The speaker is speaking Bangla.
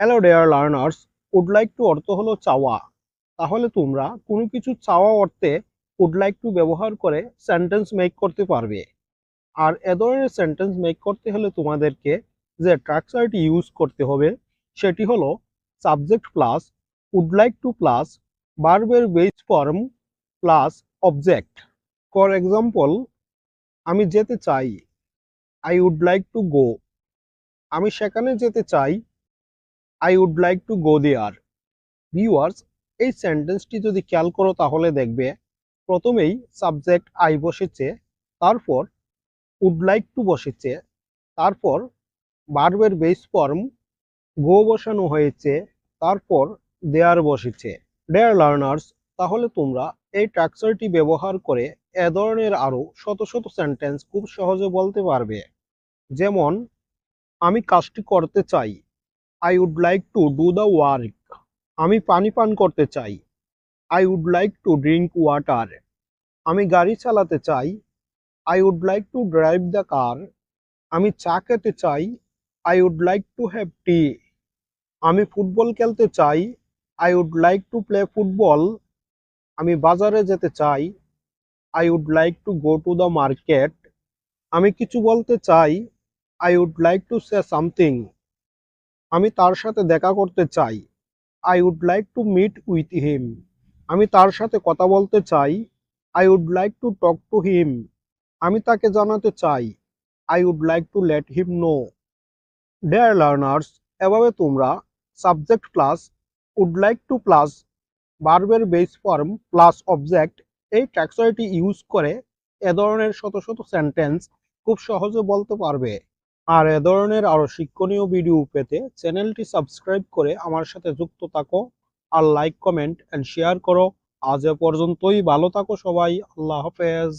Hello dear learners would like to অর্থ হলো চাওয়া। তাহলে তোমরা কোনো কিছু চাওয়া অর্থে উড লাইক টু ব্যবহার করে সেন্টেন্স মেক করতে পারবে। আর এ ধরনের সেন্টেন্স মেক করতে হলে তোমাদেরকে যে ট্রাকচারটি ইউজ করতে হবে, সেটি হলো subject plus would like to plus বার্বের base form plus object for example আমি যেতে চাই I would like to go আমি সেখানে যেতে চাই I would like to go there viewers এই সেন্টেন্সটি যদি খেয়াল করো তাহলে দেখবে, প্রথমেই সাবজেক্ট আই বসেছে, তারপর উড লাইক টু বসেছে, তারপর বার্বের বেস ফর্ম গো বসানো হয়েছে, তারপর দেয়ার বসেছে। ডেয়ার লার্নার্স তাহলে তোমরা এই ট্রাকচারটি ব্যবহার করে এ ধরনের আরও শত শত সেন্টেন্স খুব সহজে বলতে পারবে। যেমন, আমি কাজটি করতে চাই। I would like to do the work আমি পানি পান করতে চাই। I would like to drink water আমি গাড়ি চালাতে চাই। I would like to drive the car আমি চা খেতে চাই। I would like to have tea আমি ফুটবল খেলতে চাই। I would like to play football আমি বাজারে যেতে চাই। I would like to go to the market আমি কিছু বলতে চাই। I would like to say something আমি তার সাথে দেখা করতে চাই। I would like to meet with him আমি তার সাথে কথা বলতে চাই। I would like to talk to him আমি তাকে জানাতে চাই। I would like to let him know dear learners এভাবে তোমরা subject plus would like to plus বার্বের base form plus object এই ট্যাক্সয়টি ইউজ করে এ ধরনের শত শত সেন্টেন্স খুব সহজে বলতে পারবে। আর এ ধরনের আরও শিক্ষণীয় ভিডিও পেতে চ্যানেলটি সাবস্ক্রাইব করে আমার সাথে যুক্ত থাকো আর লাইক কমেন্ট এন্ড শেয়ার করো। আজ এ পর্যন্তই, ভালো থাকো সবাই, আল্লাহ হাফেজ।